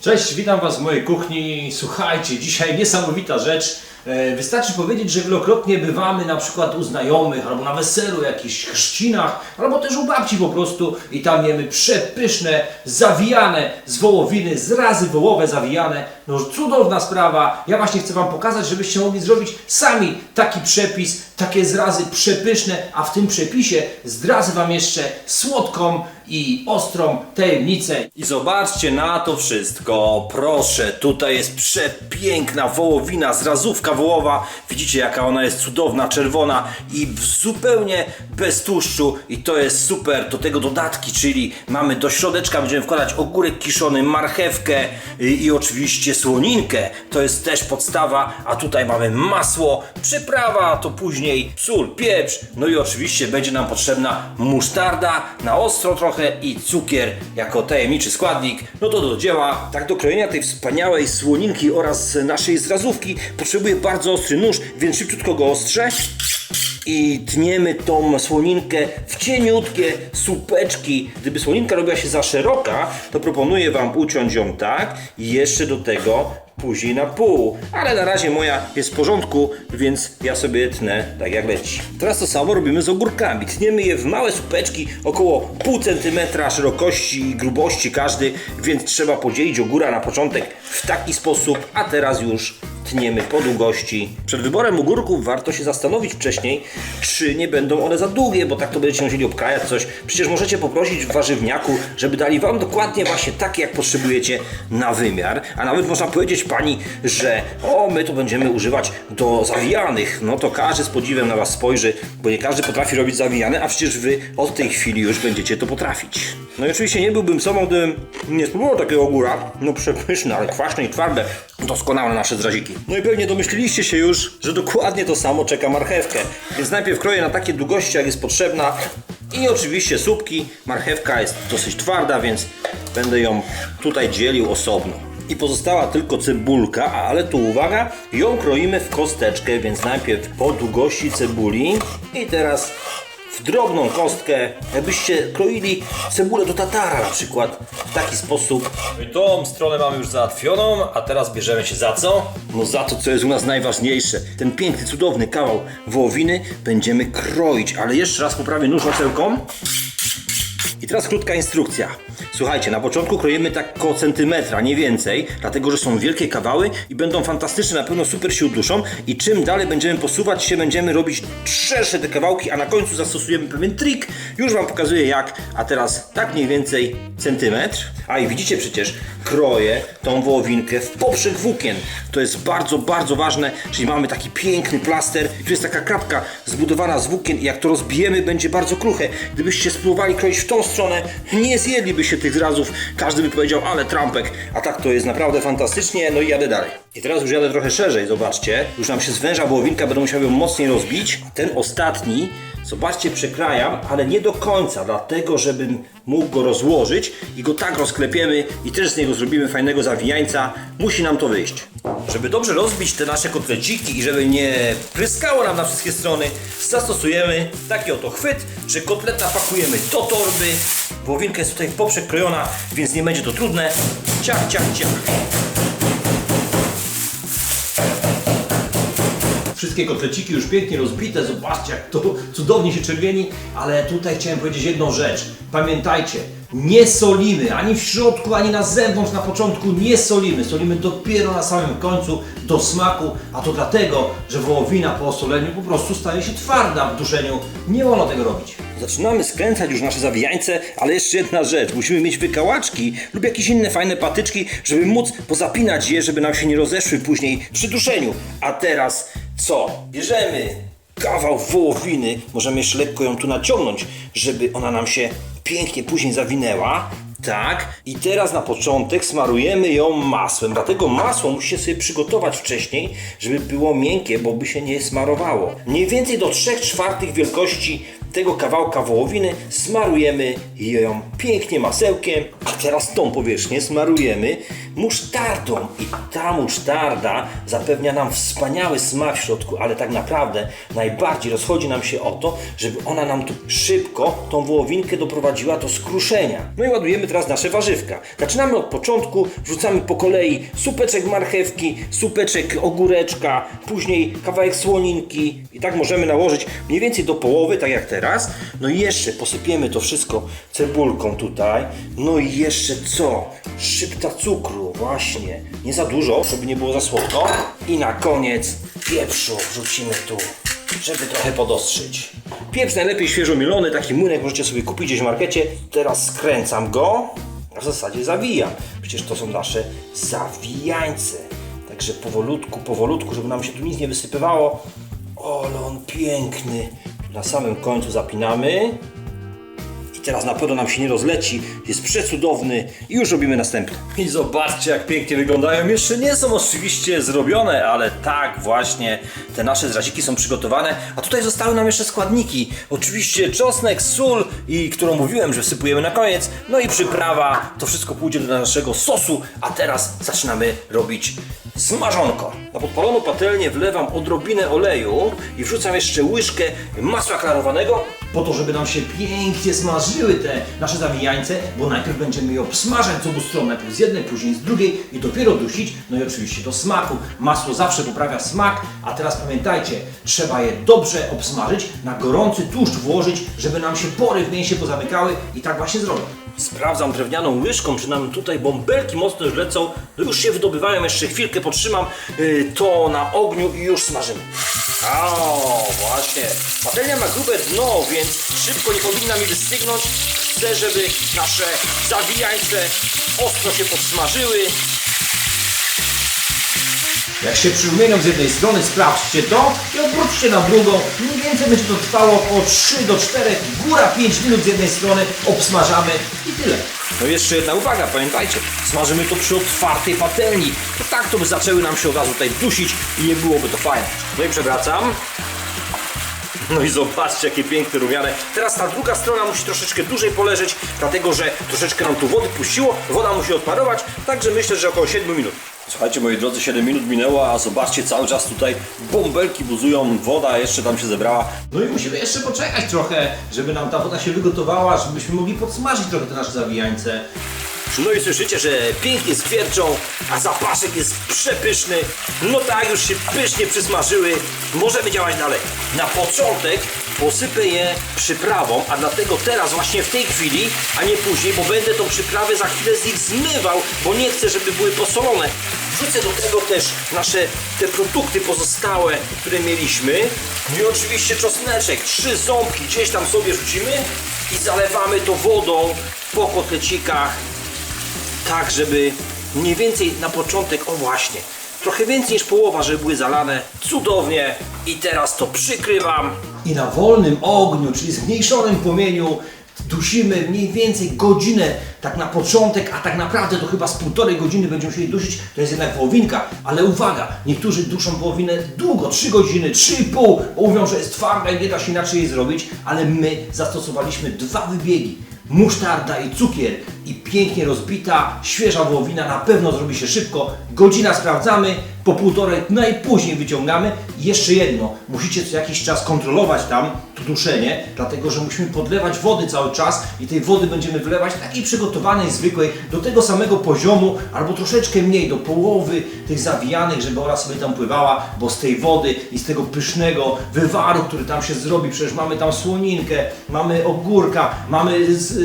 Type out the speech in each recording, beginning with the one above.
Cześć, witam Was w mojej kuchni. Słuchajcie, dzisiaj niesamowita rzecz. E, Wystarczy powiedzieć, że wielokrotnie bywamy na przykład u znajomych, albo na weselu, jakichś chrzcinach, albo też u babci po prostu i tam jemy przepyszne, zawijane z wołowiny, zrazy wołowe zawijane. No cudowna sprawa. Ja właśnie chcę Wam pokazać, żebyście mogli zrobić sami taki przepis, takie zrazy przepyszne, a w tym przepisie zdradzę Wam jeszcze słodką i ostrą tajemnicę. I zobaczcie na to wszystko. Proszę, tutaj jest przepiękna wołowina, zrazówka wołowa. Widzicie jaka ona jest cudowna, czerwona i zupełnie bez tłuszczu. I to jest super. Do tego dodatki, czyli mamy do środeczka będziemy wkładać ogórek kiszony, marchewkę i, i oczywiście słoninkę. To jest też podstawa, a tutaj mamy masło, przyprawa, to później sól, pieprz, no i oczywiście będzie nam potrzebna musztarda na ostro trochę i cukier jako tajemniczy składnik. No to do dzieła. Tak do krojenia tej wspaniałej słoninki oraz naszej zrazówki potrzebuję bardzo ostry nóż, więc szybciutko go ostrzę. I tniemy tą słoninkę w cieniutkie słupeczki. Gdyby słoninka robiła się za szeroka, to proponuję Wam uciąć ją tak i jeszcze do tego później na pół. Ale na razie moja jest w porządku, więc ja sobie tnę tak jak leci. Teraz to samo robimy z ogórkami. Tniemy je w małe słupeczki, około pół centymetra szerokości i grubości każdy, więc trzeba podzielić ogóra na początek w taki sposób, a teraz już tniemy po długości. Przed wyborem ogórków warto się zastanowić wcześniej, czy nie będą one za długie, bo tak to będziecie musieli obkrajać coś. Przecież możecie poprosić w warzywniaku, żeby dali Wam dokładnie właśnie takie, jak potrzebujecie na wymiar. A nawet można powiedzieć Pani, że o, my to będziemy używać do zawijanych. No to każdy z podziwem na Was spojrzy, bo nie każdy potrafi robić zawijane, a przecież Wy od tej chwili już będziecie to potrafić. No i oczywiście nie byłbym sobą, gdybym nie spróbował takiego ogóra. No przepyszne, ale kwaśne i twarde. Doskonałe nasze zraziki. No i pewnie domyśliliście się już, że dokładnie to samo czeka marchewkę. Więc najpierw kroję na takie długości, jak jest potrzebna. I oczywiście słupki. Marchewka jest dosyć twarda, więc będę ją tutaj dzielił osobno. I pozostała tylko cebulka, ale tu uwaga, ją kroimy w kosteczkę, więc najpierw po długości cebuli i teraz w drobną kostkę, jakbyście kroili cebulę do tatara na przykład, w taki sposób. I tą stronę mamy już załatwioną, a teraz bierzemy się za co? No za to, co jest u nas najważniejsze. Ten piękny, cudowny kawał wołowiny będziemy kroić, ale jeszcze raz poprawię nóż ocełką. I teraz krótka instrukcja. Słuchajcie, na początku kroimy tak koło centymetra, nie więcej, dlatego że są wielkie kawały i będą fantastyczne, na pewno super się uduszą. I czym dalej będziemy posuwać się, będziemy robić szersze te kawałki, a na końcu zastosujemy pewien trik. Już Wam pokazuję jak, a teraz tak mniej więcej centymetr. A i widzicie przecież, kroję tą wołowinkę w poprzek włókien. To jest bardzo, bardzo ważne, czyli mamy taki piękny plaster. I tu jest taka krapka zbudowana z włókien i jak to rozbijemy, będzie bardzo kruche. Gdybyście spróbowali kroić w tą stronę, nie się tych zrazów. Każdy by powiedział, ale trampek. A tak to jest naprawdę fantastycznie, no i jadę dalej. I teraz już jadę trochę szerzej, zobaczcie. Już nam się zwęża wołowinka, będę musiał ją mocniej rozbić. Ten ostatni, zobaczcie, przekrajam, ale nie do końca, dlatego żebym mógł go rozłożyć i go tak rozklepiemy i też z niego zrobimy fajnego zawijańca. Musi nam to wyjść. Żeby dobrze rozbić te nasze kotleciki i żeby nie pryskało nam na wszystkie strony, zastosujemy taki oto chwyt, że kotleta pakujemy do torby. Wołowinka jest tutaj w poprzek krojona, więc nie będzie to trudne. Ciach, ciach, ciach. Wszystkie kotleciki już pięknie rozbite, zobaczcie jak to cudownie się czerwieni, ale tutaj chciałem powiedzieć jedną rzecz. Pamiętajcie, nie solimy ani w środku, ani na zewnątrz, na początku nie solimy. Solimy dopiero na samym końcu do smaku, a to dlatego, że wołowina po osoleniu po prostu staje się twarda w duszeniu. Nie wolno tego robić. Zaczynamy skręcać już nasze zawijańce, ale jeszcze jedna rzecz. Musimy mieć wykałaczki lub jakieś inne fajne patyczki, żeby móc pozapinać je, żeby nam się nie rozeszły później przy duszeniu. A teraz co? Bierzemy kawał wołowiny, możemy jeszcze lekko ją tu naciągnąć, żeby ona nam się pięknie później zawinęła. Tak, i teraz na początek smarujemy ją masłem. Dlatego masło musicie sobie przygotować wcześniej, żeby było miękkie, bo by się nie smarowało. Mniej więcej do 3 czwartych wielkości tego kawałka wołowiny smarujemy ją pięknie masełkiem, a teraz tą powierzchnię smarujemy musztardą. I ta musztarda zapewnia nam wspaniały smak w środku, ale tak naprawdę najbardziej rozchodzi nam się o to, żeby ona nam tu szybko tą wołowinkę doprowadziła do skruszenia. No i ładujemy teraz nasze warzywka. Zaczynamy od początku, wrzucamy po kolei supeczek marchewki, supeczek ogóreczka, później kawałek słoninki i tak możemy nałożyć mniej więcej do połowy, tak jak teraz. No i jeszcze posypiemy to wszystko cebulką tutaj. No i jeszcze co? Szybta cukru, właśnie. Nie za dużo, żeby nie było za słodko. I na koniec pieprzu wrzucimy tu, żeby trochę podostrzyć. Pieprz najlepiej świeżo mielony, taki młynek możecie sobie kupić gdzieś w markecie. Teraz skręcam go, a w zasadzie zawijam. Przecież to są nasze zawijańce. Także powolutku, powolutku, żeby nam się tu nic nie wysypywało. Ale on piękny. Na samym końcu zapinamy. I teraz na pewno nam się nie rozleci. Jest przecudowny i już robimy następny. I zobaczcie jak pięknie wyglądają. Jeszcze nie są oczywiście zrobione, ale tak właśnie te nasze zraziki są przygotowane. A tutaj zostały nam jeszcze składniki. Oczywiście czosnek, sól i którą mówiłem, że wsypujemy na koniec. No i przyprawa. To wszystko pójdzie do naszego sosu. A teraz zaczynamy robić smażonko. Na podpaloną patelnię wlewam odrobinę oleju i wrzucam jeszcze łyżkę masła klarowanego po to, żeby nam się pięknie smażyły te nasze zawijańce, bo najpierw będziemy je obsmażać z obu stron, najpierw z jednej, później z drugiej i dopiero dusić, no i oczywiście do smaku. Masło zawsze poprawia smak, a teraz pamiętajcie, trzeba je dobrze obsmażyć, na gorący tłuszcz włożyć, żeby nam się pory w mięsie pozamykały i tak właśnie zrobię. Sprawdzam drewnianą łyżką, czy nam tutaj bąbelki mocno już lecą, no już się wydobywają, jeszcze chwilkę potrzymam yy, to na ogniu i już smażymy. O, właśnie. Patelnia ma grube dno, więc szybko nie powinna mi wystygnąć. Chcę, żeby nasze zawijańce ostro się podsmażyły. Jak się przyrumienią z jednej strony, sprawdźcie to i odwróćcie na drugą. Mniej więcej będzie to trwało około 3 do 4, góra 5 minut z jednej strony, obsmażamy i tyle. No jeszcze jedna uwaga, pamiętajcie, smażymy to przy otwartej patelni. To tak to by zaczęły nam się od razu tutaj dusić i nie byłoby to fajne. No i przewracam. No i zobaczcie, jakie piękne rumiane. Teraz ta druga strona musi troszeczkę dłużej poleżeć, dlatego że troszeczkę nam tu wody puściło, woda musi odparować, także myślę, że około 7 minut. Słuchajcie moi drodzy, 7 minut minęło, a zobaczcie, cały czas tutaj bąbelki buzują, woda jeszcze tam się zebrała. No i musimy jeszcze poczekać trochę, żeby nam ta woda się wygotowała, żebyśmy mogli podsmażyć trochę te nasze zawijańce. No i słyszycie, że pięknie skwierczą, a zapaszek jest przepyszny. No tak, już się pysznie przysmażyły. Możemy działać dalej. Na początek posypę je przyprawą, a dlatego teraz właśnie w tej chwili, a nie później, bo będę tą przyprawę za chwilę z nich zmywał, bo nie chcę, żeby były posolone. Wrzucę do tego też nasze te produkty pozostałe, które mieliśmy. No i oczywiście czosneczek, trzy ząbki gdzieś tam sobie rzucimy i zalewamy to wodą po kotlecikach tak, żeby mniej więcej na początek, o właśnie, trochę więcej niż połowa, żeby były zalane. Cudownie. I teraz to przykrywam. I na wolnym ogniu, czyli zmniejszonym płomieniu, dusimy mniej więcej godzinę, tak na początek, a tak naprawdę to chyba z półtorej godziny będziemy musieli dusić. To jest jednak wołowinka, ale uwaga, niektórzy duszą wołowinę długo, 3 godziny, 3,5, bo mówią, że jest twarda i nie da się inaczej jej zrobić, ale my zastosowaliśmy dwa wybiegi musztarda i cukier i pięknie rozbita, świeża wołowina na pewno zrobi się szybko. Godzina sprawdzamy, po półtorej najpóźniej wyciągamy. I jeszcze jedno, musicie co jakiś czas kontrolować tam to duszenie, dlatego że musimy podlewać wody cały czas i tej wody będziemy wylewać takiej przygotowanej, zwykłej, do tego samego poziomu, albo troszeczkę mniej, do połowy tych zawijanych, żeby ona sobie tam pływała, bo z tej wody i z tego pysznego wywaru, który tam się zrobi, przecież mamy tam słoninkę, mamy ogórka, mamy z,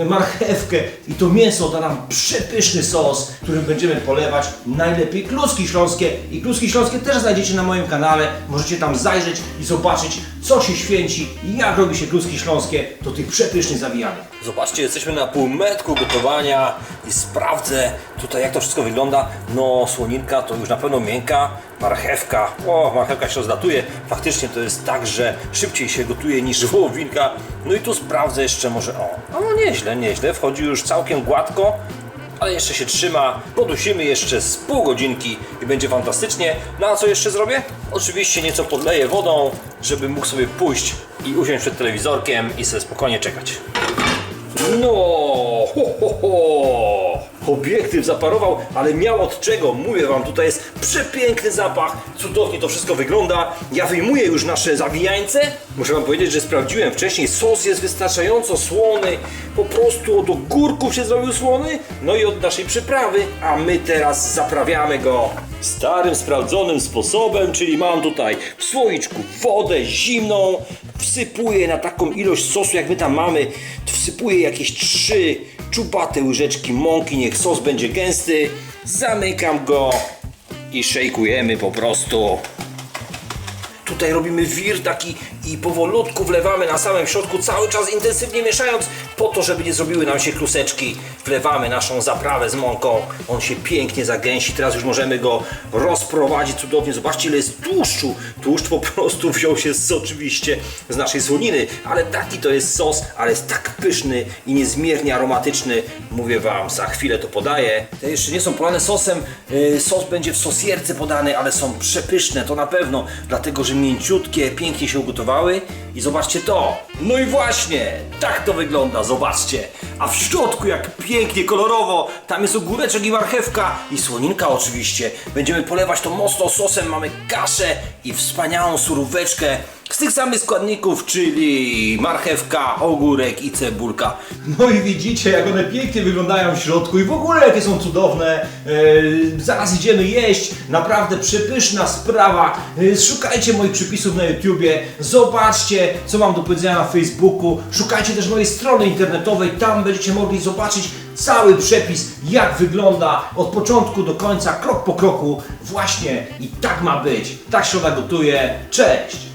y, marchewkę i to mięso da nam przepyszny sos, którym będziemy polewać najlepiej kluski śląskie i kluski śląskie też znajdziecie na moim kanale, możecie tam zajrzeć i zobaczyć co się święci i jak robi się kluski śląskie do tych przepysznych zawijanych. Zobaczcie, jesteśmy na półmetku gotowania i sprawdzę tutaj jak to wszystko wygląda. No słoninka to już na pewno miękka, marchewka, o marchewka się rozlatuje. Faktycznie to jest tak, że szybciej się gotuje niż wołowinka. No i tu sprawdzę jeszcze może, o, no nieźle, nieźle, wchodzi już całkiem gładko. Ale jeszcze się trzyma, podusimy jeszcze z pół godzinki i będzie fantastycznie. No a co jeszcze zrobię? Oczywiście nieco podleję wodą, żeby mógł sobie pójść i usiąść przed telewizorkiem i sobie spokojnie czekać. No, ho, ho, ho. Obiektyw zaparował, ale miał od czego. Mówię wam, tutaj jest przepiękny zapach, cudownie to wszystko wygląda. Ja wyjmuję już nasze zawijańce. Muszę wam powiedzieć, że sprawdziłem wcześniej, sos jest wystarczająco słony, po prostu od ogórków się zrobił słony, no i od naszej przyprawy, a my teraz zaprawiamy go starym, sprawdzonym sposobem, czyli mam tutaj w słoiczku wodę zimną, wsypuję na taką ilość sosu, jak my tam mamy, wsypuję jakieś trzy czubate łyżeczki mąki, niech sos będzie gęsty, zamykam go i szejkujemy po prostu. Tutaj robimy wir taki i powolutku wlewamy na samym środku, cały czas intensywnie mieszając, po to, żeby nie zrobiły nam się kluseczki. Wlewamy naszą zaprawę z mąką, on się pięknie zagęsi. Teraz już możemy go rozprowadzić cudownie. Zobaczcie, ile jest tłuszczu. Tłuszcz po prostu wziął się z, oczywiście z naszej słoniny, ale taki to jest sos, ale jest tak pyszny i niezmiernie aromatyczny. Mówię Wam, za chwilę to podaję. Te jeszcze nie są polane sosem, yy, sos będzie w sosierce podany, ale są przepyszne, to na pewno, dlatego że mięciutkie, pięknie się ugotowały. I zobaczcie to. No i właśnie, tak to wygląda, zobaczcie. A w środku jak pięknie, kolorowo, tam jest ogóreczek i marchewka i słoninka oczywiście. Będziemy polewać to mocno sosem, mamy kaszę i wspaniałą suróweczkę z tych samych składników, czyli marchewka, ogórek i cebulka. No i widzicie, jak one pięknie wyglądają w środku i w ogóle jakie są cudowne. Eee, zaraz idziemy jeść, naprawdę przepyszna sprawa. Eee, szukajcie moich przepisów na YouTubie, zobaczcie, co mam do powiedzenia na Facebooku. Szukajcie też mojej strony internetowej, tam będziecie mogli zobaczyć cały przepis, jak wygląda od początku do końca, krok po kroku. Właśnie i tak ma być. Tak ona gotuje. Cześć!